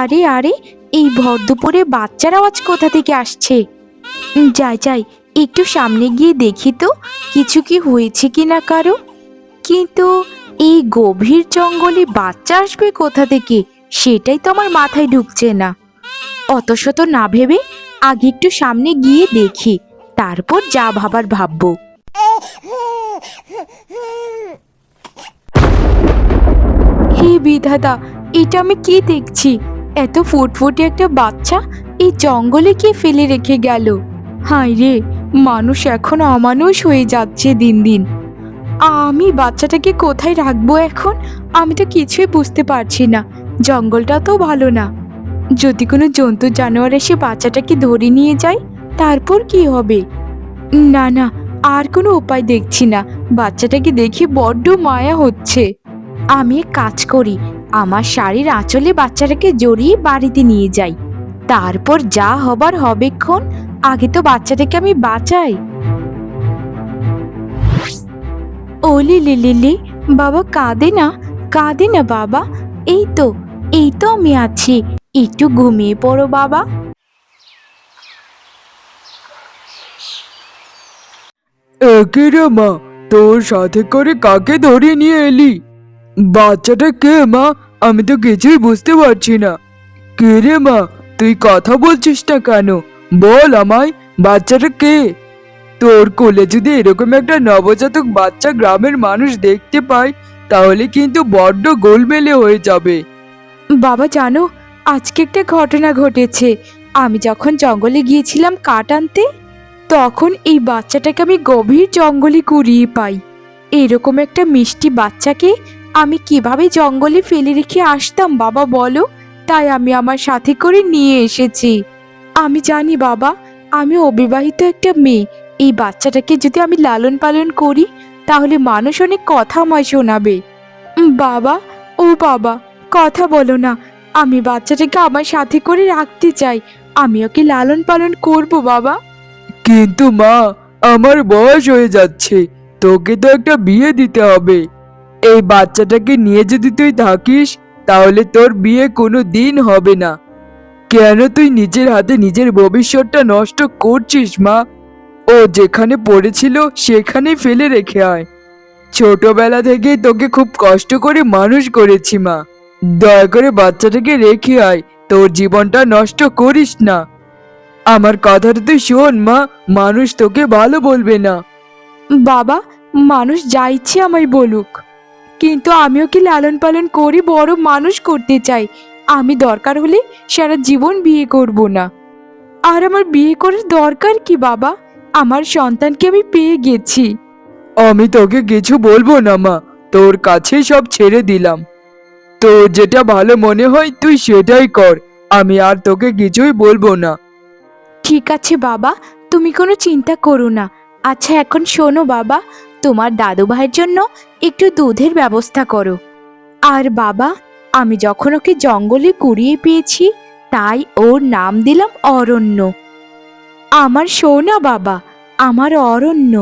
আরে আরে, এই ভর দুপুরে বাচ্চার আওয়াজ কোথা থেকে আসছে? যাই যাই, একটু সামনে গিয়ে দেখি তো, কিছু কি হয়েছে কি না কারও? কিন্তু এই গভীর জঙ্গলে বাচ্চা আসবে কোথা থেকে, সেটাই তো আমার মাথায় ঢুকছে না। অত শত না ভেবে আগে একটু সামনে গিয়ে দেখি, তারপর যা ভাবার ভাববো। হে বিধাতা, এটা আমি কি দেখছি? এত ফুটফুটে একটা বাচ্চা এই জঙ্গলে কে ফেলে রেখে গেল? হায় রে, মানুষ এখন অমানুষ হয়ে যাচ্ছে দিন দিন। আমি বাচ্চাটাকে কোথায় রাখব এখন? আমি তো কিছুই বুঝতে পারছি না। জঙ্গলটা তো ভালো না। যদি কোনো জন্তু জানোয়ার এসে বাচ্চাটাকে ধরে নিয়ে যায়, তারপর কি হবে? না না, আর কোনো উপায় দেখছি না। বাচ্চাটাকে দেখে বড্ড মায়া হচ্ছে। আমি কাজ করি আমার শাড়ির আঁচলে বাচ্চাটাকে জড়িয়ে বাড়িতে নিয়ে যাই। তারপর যা হবার হবেক্ষণ আগে তো বাচ্চাটাকে আমি বাঁচাই। ওলি লিলি বাবা কাঁদে না কাঁদে না বাবা। এই তো এই তো আমি আছি। একটু ঘুমিয়ে পড়ো বাবা। একে রে মা, তোর সাথে করে কাকে ধরে নিয়ে এলি? বাচ্চাটা কে মা? আমি তো কিছুই বুঝতে পারছি না। কে রে মা? তুই কথা বলছিস না কেন? বল আমায়, বাচ্চাটা কে? তোর কোলে যদি এরকম একটা নবজাতক বাচ্চা গ্রামের মানুষ দেখতে পায় তাহলে কিন্তু বড্ড গোলমেলে হয়ে যাবে। বাবা, জানো, আজকে একটা ঘটনা ঘটেছে। আমি যখন জঙ্গলে গিয়েছিলাম কাঠ আনতে, তখন এই বাচ্চাটাকে আমি গভীর জঙ্গলে কুড়িয়ে পাই। এরকম একটা মিষ্টি বাচ্চাকে আমি কীভাবে জঙ্গলে ফেলে রেখে আসতাম বাবা বলো? তাই আমি আমার সাথে করে নিয়ে এসেছি। আমি জানি বাবা, আমি অবিবাহিত একটা মেয়ে। এই বাচ্চাটাকে যদি আমি লালন পালন করি, তাহলে মানুষ অনেক কথা আমায় শোনাবে। বাবা, ও বাবা, কথা বলো না। আমি বাচ্চাটাকে আমার সাথে করে রাখতে চাই। আমি ওকে লালন পালন করব, বাবা। কিন্তু মা, আমার বয়স হয়ে যাচ্ছে। তোকে তো একটা বিয়ে দিতে হবে। এই বাচ্চাটাকে নিয়ে যদি তুই থাকিস, তাহলে তোর বিয়ে কোনো দিন হবে না। কেন তুই নিজের হাতে নিজের ভবিষ্যৎটা নষ্ট করছিস, মা? ও যেখানে পড়েছিল, সেখানেই ফেলে রেখে আয়। ছোটবেলা থেকেই তোকে খুব কষ্ট করে মানুষ করেছি, মা। দয়া করে বাচ্চাটাকে রেখে আয়, তোর জীবনটা নষ্ট করিস না। আমার কথাটা তুই শোন, মা। মানুষ তোকে ভালো বলবে না। বাবা, মানুষ যা ইচ্ছে আমায় বলুক। কিন্তু আমি ওকে লালন পালন করে বড় মানুষ করতে চাই? আমি দরকার হলে সারা জীবন বিয়ে করব না। আর আমার বিয়ে করার দরকার কি বাবা? আমার সন্তানকে আমি পেয়ে গেছি। আমি তোকে কিছু বলব না মা তোর কাছে সব ছেড়ে দিলাম। তোর যেটা ভালো মনে হয় তুই সেটাই কর আমি আর তোকে কিছুই বলব না। ঠিক আছে বাবা তুমি কোনো চিন্তা করো না। আচ্ছা এখন শোনো বাবা তোমার দাদু ভাইয়ের জন্য একটু দুধের ব্যবস্থা করো। আর বাবা, আমি যখন ওকে জঙ্গলে কুড়িয়ে পেয়েছি, তাই ওর নাম দিলাম অরণ্য। আমার সোনা বাবা, আমার অরণ্য।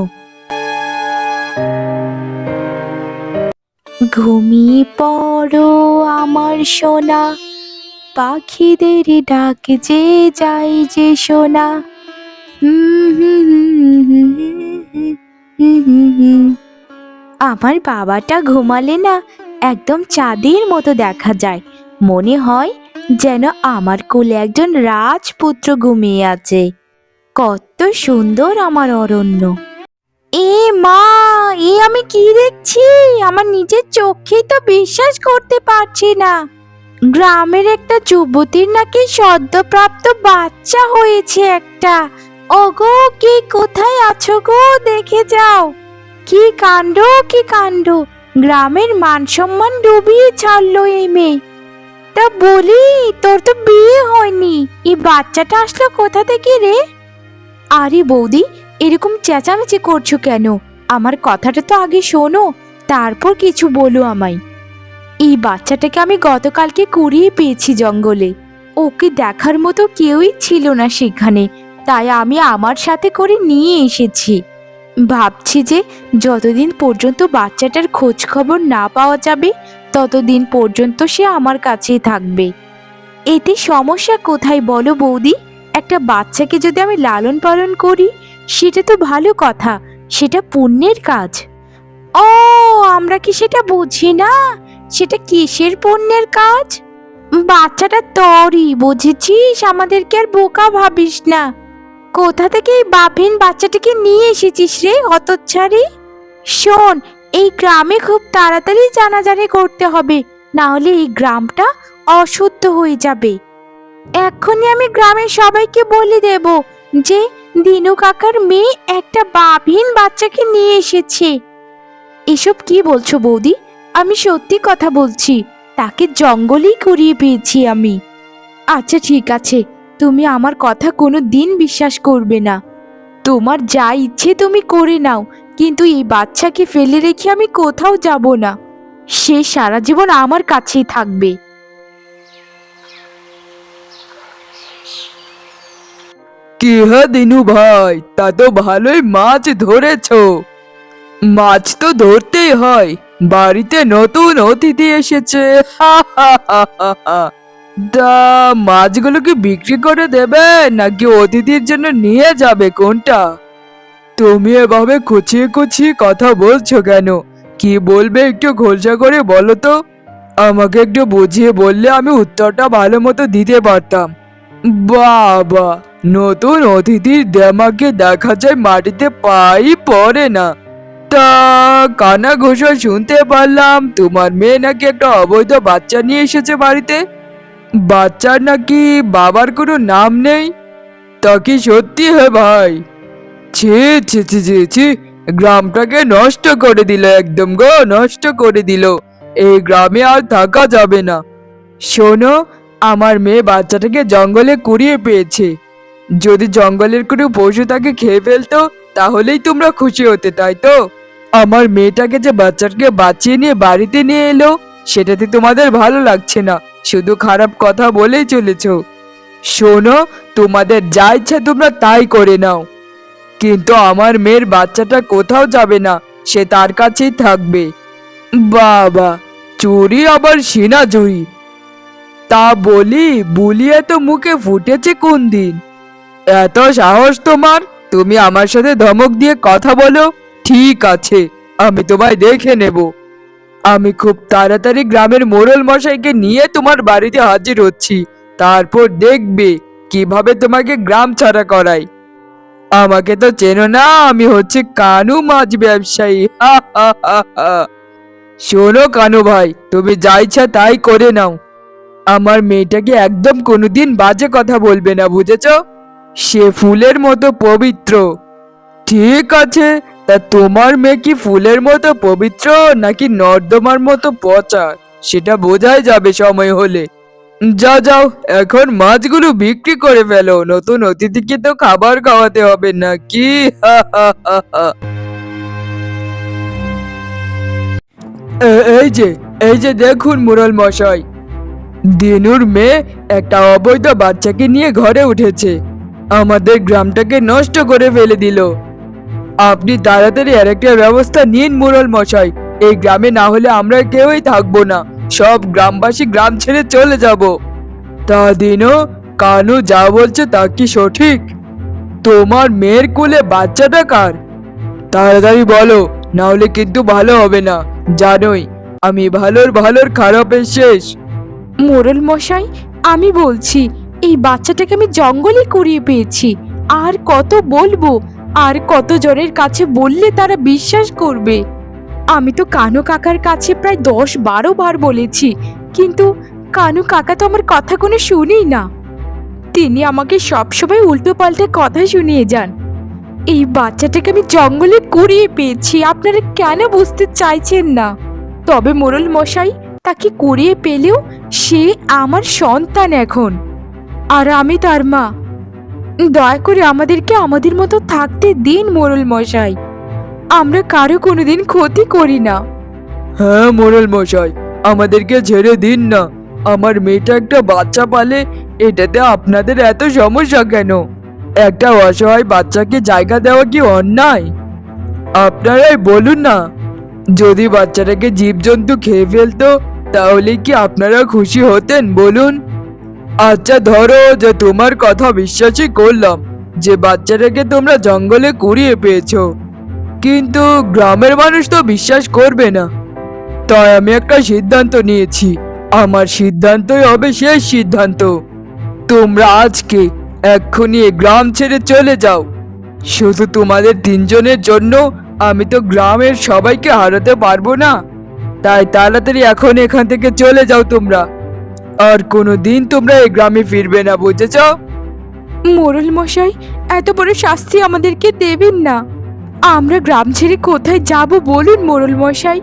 ঘুমিয়ে পড়ো আমার সোনা, পাখিদের ডাক যে যাই যে সোনা। হুম হুম হুম হুম হুম। আমার বাবাটা ঘুমালে না একদম চাঁদের মতো দেখা যায়। মনে হয় যেন আমার কোলে একজন রাজপুত্র ঘুমিয়ে আছে। কত সুন্দর আমার অরণ্য। এ মা, এ আমি কি দেখছি? আমার নিজের চোখে তো বিশ্বাস করতে পারছি না। গ্রামের একটা যুবতীর নাকি সদ্যপ্রাপ্ত বাচ্চা হয়েছে একটা। ওগো, কি কোথায় আছো গো? দেখে যাও। কি কাণ্ড কি কাণ্ড? গ্রামের মান সম্মান ডুবিয়ে ছাড়লো এই মেয়ে। তা বলি, তোর তো বিয়ে হয়নি। এই বাচ্চাটা আসলো কোথা থেকে রে? আরে বৌদি, এরকম চেঁচামেচি করছ কেন? আমার কথাটা তো আগে শোনো, তারপর কিছু বলো আমায়। এই বাচ্চাটাকে আমি গতকালকে কুড়িয়ে পেয়েছি জঙ্গলে। ওকে দেখার মতো কেউই ছিল না সেখানে। তাই আমি আমার সাথে করে নিয়ে এসেছি। ভাবছি যে যতদিন পর্যন্ত বাচ্চাটার খোঁজ খবর না পাওয়া যাবে, ততদিন পর্যন্ত সে আমার কাছেই থাকবে। এতে সমস্যা কোথায় বলো বৌদি? একটা বাচ্চাকে যদি আমি লালন পালন করি, সেটা তো ভালো কথা, সেটা পুণ্যের কাজ। ও, আমরা কি সেটা বুঝি না? সেটা কিসের পুণ্যের কাজ? বাচ্চাটা তোরই বুঝেছিস? আমাদেরকে আর বোকা ভাবিস না। কোথা থেকে এই বাপেন বাচ্চাটাকে নিয়ে এসেছিস রে, হতচ্ছাড়ি? শোন, এই গ্রামে খুব তাড়াতাড়ি জানাজানি করতে হবে, না হলে এই গ্রামটা অশুদ্ধ হয়ে যাবে। এক্ষুনি আমি গ্রামের সবাইকে বলে দেব যে, দিনু কাকার মেয়ে একটা বাভিন বাচ্চাকে নিয়ে এসেছে। এসব কি বলছো বৌদি? আমি সত্যি কথা বলছি, তাকে জঙ্গলেই কুড়িয়ে পেয়েছি আমি। আচ্ছা ঠিক আছে। তুমি আমার কথা কোনো দিন বিশ্বাস করবে না। তোমার যা ইচ্ছে তুমি করে নাও, কিন্তু এই বাচ্চাকে ফেলে রেখে আমি কোথাও যাব না। সে সারা জীবন আমার কাছেই থাকবে। কি দিনু ভাই, তা তো ভালোই মাছ ধরেছো। মাছ তো ধরতেই হয়, বাড়িতে নতুন অতিথি এসেছে। হা হা হা হা। হা। তা মাছগুলো কি বিক্রি করে দেবে, নাকি অতিথির জন্য নিয়ে যাবে কোনটা? তুমি এভাবে কুচিয়ে কুচিয়ে কথা বলছো কেন? কি বলবে একটু খোলসা করে বলো তো। আমাকে একটু বুঝিয়ে বললে আমি উত্তরটা ভালো মতো দিতে পারতাম। বাবা, নতুন অতিথির দেমাকে দেখা যায় মাটিতে পাই পড়ে না। তা কানা ঘোষা শুনতে পারলাম, তোমার মেয়ে নাকি একটা অবৈধ বাচ্চা নিয়ে এসেছে বাড়িতে? বাচ্চার নাকি বাবার কোনো নাম নেই? তা কি সত্যি হে ভাই? ছি ছি ছি ছি ছি, গ্রামটাকে নষ্ট করে দিল একদম গো, নষ্ট করে দিল। এই গ্রামে আর থাকা যাবে না। শোনো, আমার মেয়ে বাচ্চাটাকে জঙ্গলে কুড়িয়ে পেয়েছে। যদি জঙ্গলের কোনো পশু তাকে খেয়ে ফেলতো, তাহলেই তোমরা খুশি হতে, তাই তো? আমার মেয়েটাকে যে বাচ্চাটাকে বাঁচিয়ে নিয়ে বাড়িতে নিয়ে এলো, সেটাতে তোমাদের ভালো লাগছে না। শুধু খারাপ কথা বলেই চলেছো। শোনো, তোমাদের যা ইচ্ছা তোমরা তাই করে নাও। কিন্তু আমার মেয়ের বাচ্চাটা কোথাও যাবে না, সে তার কাছেই থাকবে। বাবা, চুরি আবার সিনা জুই তা বলি বুলিয়ে তো মুখে ফুটেছে কোন দিন? এত সাহস তোমার? তুমি আমার সাথে ধমক দিয়ে কথা বলো। ঠিক আছে, আমি তোমায় দেখে নেব। আমি খুব তাড়াতাড়ি গ্রামের মোড়ল মশাইকে নিয়ে তোমার বাড়িতে হাজির হচ্ছি। তারপর দেখবে কীভাবে তোমাকে গ্রাম ছাড়া করাই আমাকে তো চেনো না, আমি হচ্ছে কানু মাছ ব্যবসায়ী। শোনো কানু ভাই, তুমি যা ইচ্ছা তাই করে নাও। আমার মেয়েটাকে একদম কোনোদিন বাজে কথা বলবে না, বুঝেছ? সে ফুলের মতো পবিত্র। ঠিক আছে তা তোমার মেয়ে কি ফুলের মতো পবিত্র নাকি নর্দমার মতো পচা? সেটা বোঝাই যাবে সময় হলে। যা, যাও, এখন মাছগুলো বিক্রি করে ফেলো। নতুন অতিথিকে তো খাবার খাওয়াতে হবে নাকি? এই যে এই যে দেখুন মুরল মশাই। দিনুর মেয়ে একটা অবৈধ বাচ্চাকে নিয়ে ঘরে উঠেছে। আমাদের গ্রামটাকে নষ্ট করে ফেলে দিল। আপনি তাড়াতাড়ি আর একটা ব্যবস্থা নিন মুরল মশাই। এই গ্রামে না হলে আমরা কেউই থাকব না। সব গ্রামবাসী গ্রাম ছেড়ে চলে যাব। তা দিনও কানু যা বলছে তা কি সঠিক? তোমার মেয়ের কোলে বাচ্চাটা কার? তাড়াতাড়ি বলো, না হলে কিন্তু ভালো হবে না। জানোই, আমি ভালোর ভালোর খারাপের শেষ। মোরল মশাই, আমি বলছি, এই বাচ্চাটাকে আমি জঙ্গলে কুড়িয়ে পেয়েছি। আর কত বলব আর কত জনের কাছে বললে তারা বিশ্বাস করবে? আমি তো কানু কাকার কাছে প্রায় দশ বারো বার বলেছি, কিন্তু কানু কাকা তো আমার কথা কোনো শুনেই না। তিনি আমাকে সবসময় উল্টো পাল্টে কথা শুনিয়ে যান। এই বাচ্চাটাকে আমি জঙ্গলে কুড়িয়ে পেয়েছি, আপনারা কেন বুঝতে চাইছেন না? তবে মোরল মশাই তাকে কুড়িয়ে পেলেও সে আমার সন্তান এখন। আর আমি তার মা দয়া করে আমাদেরকে আমাদের মতো থাকতে দিন মোরল মশাই। আমরা কারও কোনোদিন ক্ষতি করি না। হ্যাঁ মোরল মশাই, আমাদেরকে ছেড়ে দিন না। আমার মেয়েটা একটা বাচ্চা পালে, এটাতে আপনাদের এত সমস্যা কেন? একটা অসহায় বাচ্চাকে জায়গা দেওয়া কি অন্যায়? আপনারাই বলুন না। যদি বাচ্চাটাকে জীবজন্তু খেয়ে ফেলতো, তাহলে কি আপনারা খুশি হতেন, বলুন? আচ্ছা ধরো যে তোমার কথা বিশ্বাসই করলাম, যে বাচ্চাটাকে তোমরা জঙ্গলে কুড়িয়ে পেয়েছ। কিন্তু গ্রামের মানুষ তো বিশ্বাস করবে না। তাই আমি একটা সিদ্ধান্ত নিয়েছি। আমার সিদ্ধান্তই হবে শেষ সিদ্ধান্ত। তোমরা আজকে এক্ষুনি গ্রাম ছেড়ে চলে যাও। শুধু তোমাদের তিনজনের জন্য আমি তো গ্রামের সবাইকে হারাতে পারব না। তাই তাড়াতাড়ি এখন এখান থেকে চলে যাও তোমরা। আর কোনো দিন তোমরা এই গ্রামে ফিরবে না বুঝেছ? মোরল মশাই এত বড় শাস্তি আমাদেরকে দেবেন না। আমরা গ্রাম ছেড়ে কোথায় যাব বলুন মোরল মশাই?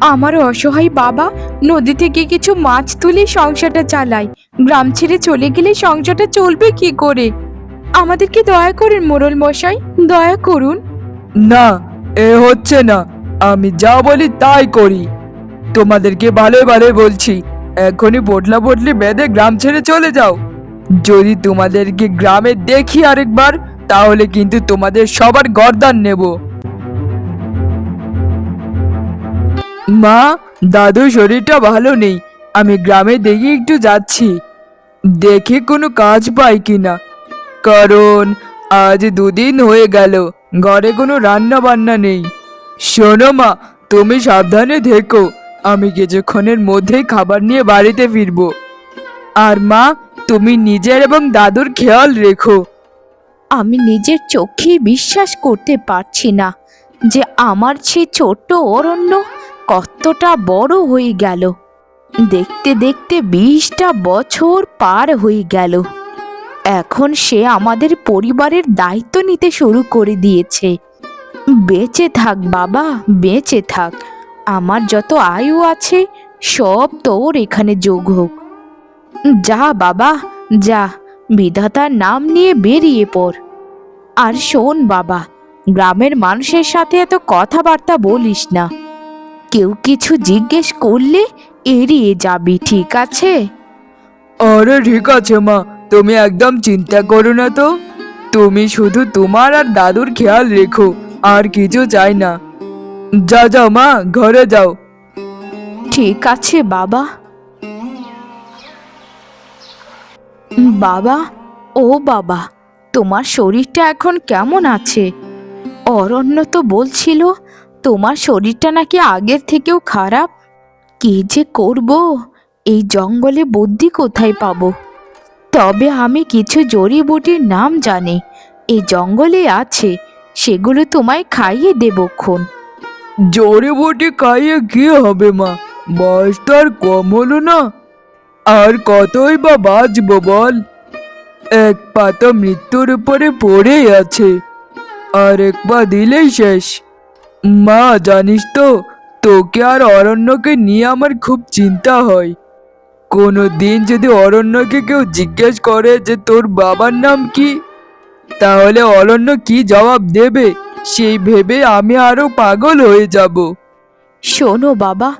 আমার অসহায় বাবা নদী থেকে কিছু মাছ তুলে সংসারটা চালায়। গ্রাম ছেড়ে চলে গেলে সংসারটা চলবে কি করে? আমাদেরকে দয়া করুন মোরল মশাই দয়া করুন। না এ হচ্ছে না। আমি যা বলি তাই করি। তোমাদেরকে ভালো ভালো বলছি। এখনই বটলা বটলি বেঁধে গ্রাম ছেড়ে চলে যাও। যদি তোমাদেরকে গ্রামে দেখি আরেকবার, তাহলে কিন্তু তোমাদের সবার গর্দান নেব। মা দাদু শরীরটা ভালো নেই। আমি গ্রামে দেখি একটু যাচ্ছি। দেখে কোনো কাজ পাই কিনা। কারণ, আজ দুদিন হয়ে গেল, ঘরে কোনো রান্না বান্না নেই। শোনো মা, তুমি সাবধানে থেকো। আমি কিছুক্ষণের মধ্যেই খাবার নিয়ে বাড়িতে ফিরবো। আর মা, তুমি নিজের এবং দাদুর খেয়াল রেখো। আমি নিজের চোখে বিশ্বাস করতে পারছি না যে আমার সে ছোট্ট অরণ্য কতটা বড় হয়ে গেল। দেখতে দেখতে বিশটা বছর পার হয়ে গেল। এখন সে আমাদের পরিবারের দায়িত্ব নিতে শুরু করে দিয়েছে। বেঁচে থাক বাবা, বেঁচে থাক। আমার যত আয়ু আছে, সব তোর এখানে যোগ হোক। যা বাবা, যা। বিধাতার নাম নিয়ে বেরিয়ে পড়। আর শোন বাবা, গ্রামের মানুষের সাথে এত কথাবার্তা বলিস না। কেউ কিছু জিজ্ঞেস করলে এড়িয়ে যাবি, ঠিক আছে? আরে ঠিক আছে মা, তুমি একদম চিন্তা করো না তো। তুমি শুধু তোমার আর দাদুর খেয়াল রেখো, আর কিছু চাই না। যা যাও, মা, ঘরে যাও। ঠিক আছে, বাবা। বাবা, ও বাবা, তোমার শরীরটা এখন কেমন আছে? অরণ্য তো বলছিল, তোমার শরীরটা নাকি আগের থেকেও খারাপ। কি যে করব? এই জঙ্গলে বুদ্ধি কোথায় পাবো? তবে আমি কিছু জড়িবুটির নাম জানি। এই জঙ্গলে আছে, সেগুলো তোমায় খাইয়ে দেবক্ষণ জোরে বটি খাইয়ে কি হবে, মা? বয়স তো আর কম হলো না। আর কতই বা বাঁচবো বল? এক পা তো মৃত্যুর উপরে পড়েই আছে। আর এক পা দিলেই শেষ। মা, জানিস তো, তোকে আর অরণ্যকে নিয়ে আমার খুব চিন্তা হয়। কোনো দিন যদি অরণ্যকে কেউ জিজ্ঞেস করে যে তোর বাবার নাম কি, তাহলে অরণ্য কি জবাব দেবে? সেই ভেবে আমি আরও পাগল হয়ে যাব। শোনো বাবা,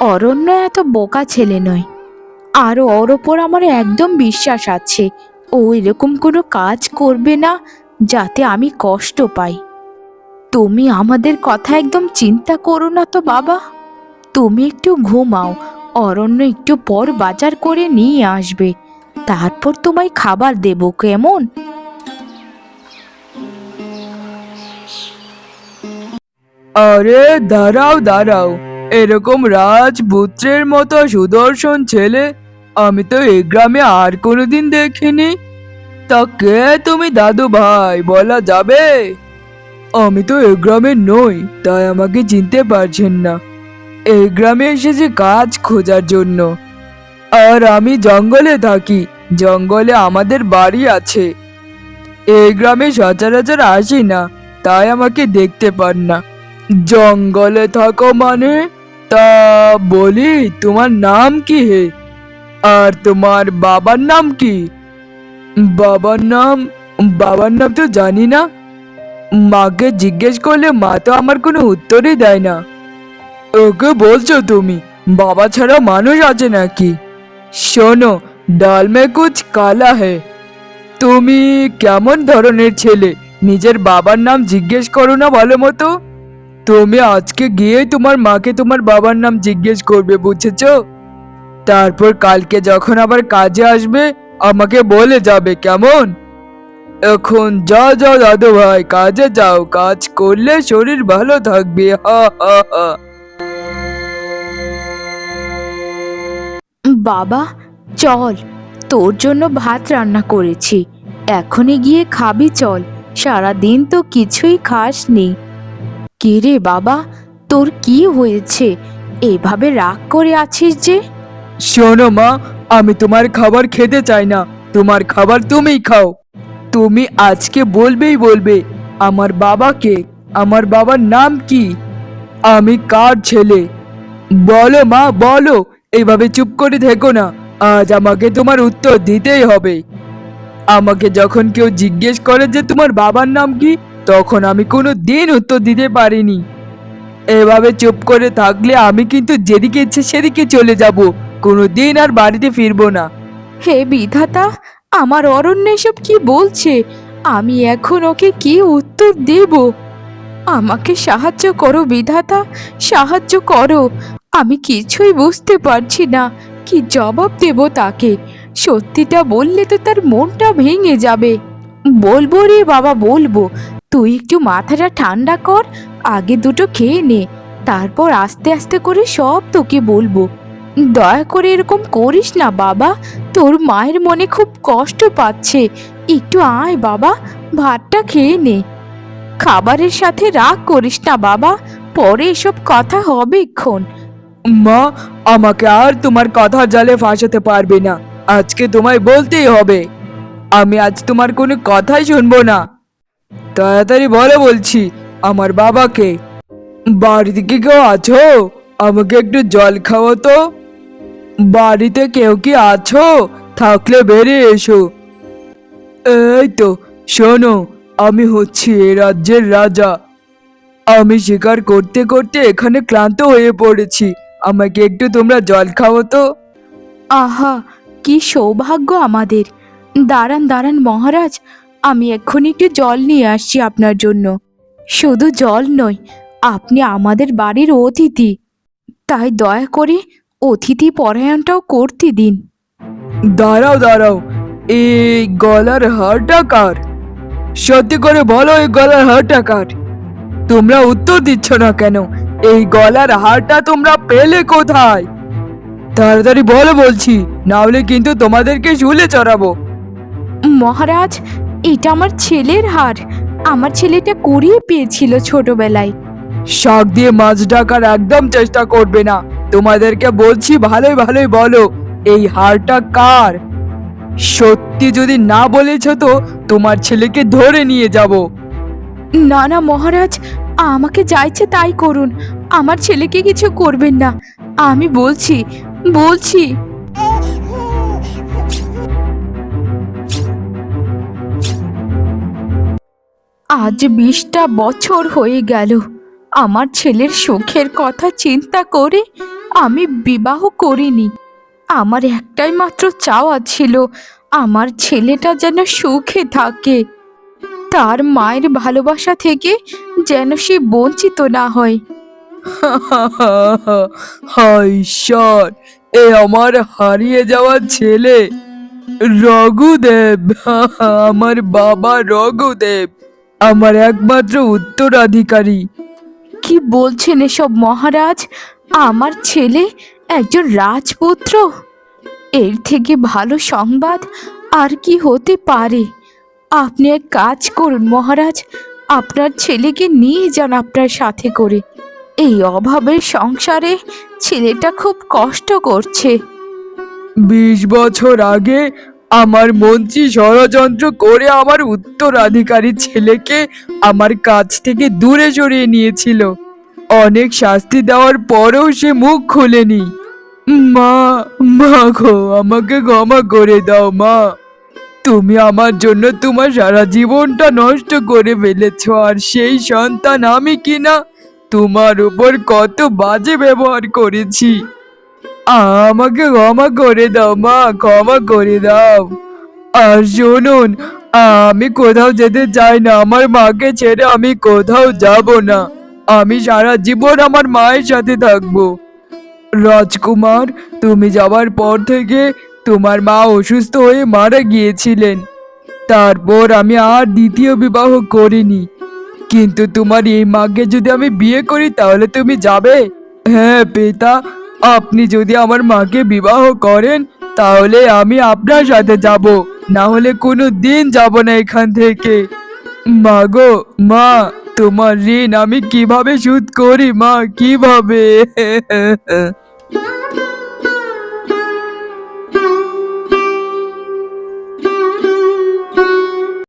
অরণ্য এত বোকা ছেলে নয়। আর ওর ওপর আমার একদম বিশ্বাস আছে। ও এরকম কোনো কাজ করবে না, যাতে আমি কষ্ট পাই। তুমি আমাদের কথা একদম চিন্তা করো না তো বাবা। তুমি একটু ঘুমাও, অরণ্য একটু পর বাজার করে নিয়ে আসবে। তারপর তোমায় খাবার দেবো, কেমন? আরে, দাঁড়াও দাঁড়াও। এরকম রাজপুত্রের মতো সুদর্শন ছেলে আমি তো এই গ্রামে আর কোনোদিন দেখিনি। তা কে তুমি, দাদু ভাই, বলা যাবে? আমি তো এই গ্রামে নই, তাই আমাকে চিনতে পারছেন না। এই গ্রামে এসেছি কাজ খোঁজার জন্য। আর আমি জঙ্গলে থাকি, জঙ্গলে আমাদের বাড়ি আছে। এই গ্রামে সচরাচর আসি না, তাই আমাকে দেখতে পান না। জঙ্গলে থাকো মানে? তা বলি, তোমার নাম কি হে? আর তোমার বাবার নাম কি? বাবার নাম বাবার নাম তো জানি না। মাকে জিজ্ঞেস করলে মা তো আমার কোনো উত্তরই দেয় না। ওকে বলছো তুমি, বাবা ছাড়া মানুষ আছে নাকি? শোনো, ডাল মে কুচ কালা হে। তুমি কেমন ধরনের ছেলে? নিজের বাবার নাম জিজ্ঞেস করো না ভালো মতো। তুমি আজকে গিয়ে তোমার মাকে তোমার বাবার নাম জিজ্ঞেস করবে, বুঝেছ? তারপর কালকে যখন আবার কাজে আসবে, আমাকে বলে যাবে, কেমন? এখন যা যাও দাদু ভাই, কাজে যাও, কাজ করলে শরীর ভালো থাকবে বাবা, চল, তোর জন্য ভাত রান্না করেছি। এখনই গিয়ে খাবি, চল। সারাদিন তো কিছুই খাস খাসনি। কে রে বাবা, তোর কি হয়েছে? এভাবে রাগ করে আছিস যে? শোনো মা, আমি তোমার খাবার খেতে চাই না। তোমার খাবার তুমিই খাও। তুমি আজকে বলবেই বলবে, আমার বাবাকে আমার বাবার নাম কি? আমি কার ছেলে? বলো মা, বলো। এইভাবে চুপ করে থেকো না। আজ আমাকে তোমার উত্তর দিতেই হবে। আমাকে যখন কেউ জিজ্ঞেস করে যে তোমার বাবার নাম কি তখন আমি কোনো দিন উত্তর দিতে পারিনি। এভাবে চুপ করে থাকলে আমি কিন্তু যেদিকে ইচ্ছে সেদিকে চলে যাব। কোনো দিন আর বাড়িতে ফিরবো না। হে বিধাতা, আমার অরণ্য এসব কি বলছে? আমি এখন ওকে কি উত্তর দেব? আমাকে সাহায্য করো বিধাতা, সাহায্য করো। আমি কিছুই বুঝতে পারছি না, কি জবাব দেব তাকে? সত্যিটা বললে তো তার মনটা ভেঙে যাবে। বলব রে বাবা, বলব। তুই একটু মাথাটা ঠান্ডা কর, আগে দুটো খেয়ে নে, তারপর আস্তে আস্তে করে সব তোকে বলব। দয়া করে এরকম করিস না বাবা, তোর মায়ের মনে খুব কষ্ট পাচ্ছে। একটু আয় বাবা, ভাতটা খেয়ে নে। খাবারের সাথে রাগ করিস না বাবা, পরে এসব কথা হবে ক্ষণ মা, আমাকে আর তোমার কথা জালে ফাঁসাতে পারবে না, আজকে তোমায় বলতেই হবে। আমি আজ তোমার কোনো কথাই শুনব না। তাড়াতাড়ি বলো বলছি, আমার বাবাকে। বাড়িতে কি কেউ আছো? আমাকে একটু জল খাওয়া তো। বাড়িতে কেউ কি আছো? থাকলে বেরিয়ে এসো। এই তো, শোনো, আমি হচ্ছি এ রাজ্যের রাজা। আমি শিকার করতে করতে এখানে ক্লান্ত হয়ে পড়েছি। আমাকে একটু তোমরা জল খাও তো। আহা, কি সৌভাগ্য আমাদের। দাঁড়ান দাঁড়ান মহারাজ আমি এক্ষুনি একটু জল নিয়ে আসছি আপনার জন্য। শুধু জল নয় আপনি আমাদের বাড়ির অতিথি। তাই দয়া করে অতিথি পরায়ণটাও করতে দিন। দাঁড়াও দাঁড়াও এই গলার হারটা কার? সত্যি করে বলো এই গলার হারটা কার? তোমরা উত্তর দিচ্ছ না কেন? এই গলার হারটা তোমরা পেলে কোথায়? তাড়াতাড়ি বলো বলছি না হলে কিন্তু তোমাদেরকে ঝুলে চড়াবো। মহারাজ এটা আমার ছেলের হার। আমার ছেলেটা কুড়িয়ে পেয়েছিল ছোটবেলায়। শাক দিয়ে মাছ ঢাকার একদম চেষ্টা করবে না। তোমাদেরকে বলছি ভালোই ভালোই বলো এই হারটা কার? সত্যি যদি না বলেছ তো তোমার ছেলেকে ধরে নিয়ে যাব। না না মহারাজ আমাকে চাইছে তাই করুন। আমার ছেলেকে কিছু করবেন না। আমি বলছি বলছি। আজ বিশটা বছর হয়ে গেল। আমার ছেলের সুখের কথা চিন্তা করে আমি বিবাহ করিনি। আমার একটাই মাত্র চাওয়া ছিল, আমার ছেলেটা যেন সুখে থাকে। তার মায়ের ভালোবাসা থেকে যেন সে বঞ্চিত না হয়। ঈশ্বর, এ আমার হারিয়ে যাওয়া ছেলে। রঘুদেব, আমার বাবা রঘুদেব। আমার একমাত্র উত্তরাধিকারী। কি বলছেন এসব মহারাজ? আমার ছেলে একজন রাজপুত্র। এর থেকে ভালো সংবাদ আর কি হতে পারে? আপনি এক কাজ করুন মহারাজ আপনার ছেলেকে নিয়ে যান আপনার সাথে করে। এই অভাবের সংসারে ছেলেটা খুব কষ্ট করছে। বিশ বছর আগে আমার মন্ত্রী ষড়যন্ত্র করে আমার উত্তরাধিকারী ছেলেকে আমার কাছ থেকে দূরে সরিয়ে নিয়েছিল। অনেক শাস্তি দেওয়ার পরেও সে মুখ খোলেনি। মা মা গো, আমাকে ক্ষমা করে দাও, মা। তুমি আমার জন্য তোমার সারা জীবনটা নষ্ট করে ফেলেছ, আর সেই সন্তান আমি কিনা? তোমার উপর কত বাজে ব্যবহার করেছি। আমাকে ক্ষমা করে দাও, মা, ক্ষমা করে দাও। আর শুনুন, আমি কোথাও যেতে চাই না, আমার মাকে ছেড়ে আমি কোথাও যাব না। আমি সারা জীবন আমার মায়ের সাথে থাকব। রাজকুমার, তুমি যাবার পর থেকে তোমার মা অসুস্থ হয়ে মারা গিয়েছিলেন। তারপর আমি আর দ্বিতীয় বিবাহ করিনি। কিন্তু তোমার এই মাকে যদি আমি বিয়ে করি, তাহলে তুমি যাবে? হ্যাঁ পিতা আপনি যদি আমার মাকে বিবাহ করেন, তাহলে আমি আপনার সাথে যাব। না হলে কোনো দিন যাব না এখান থেকে। মা গো, মা, তোমার ঋণ আমি কীভাবে শোধ করি, মা, কীভাবে?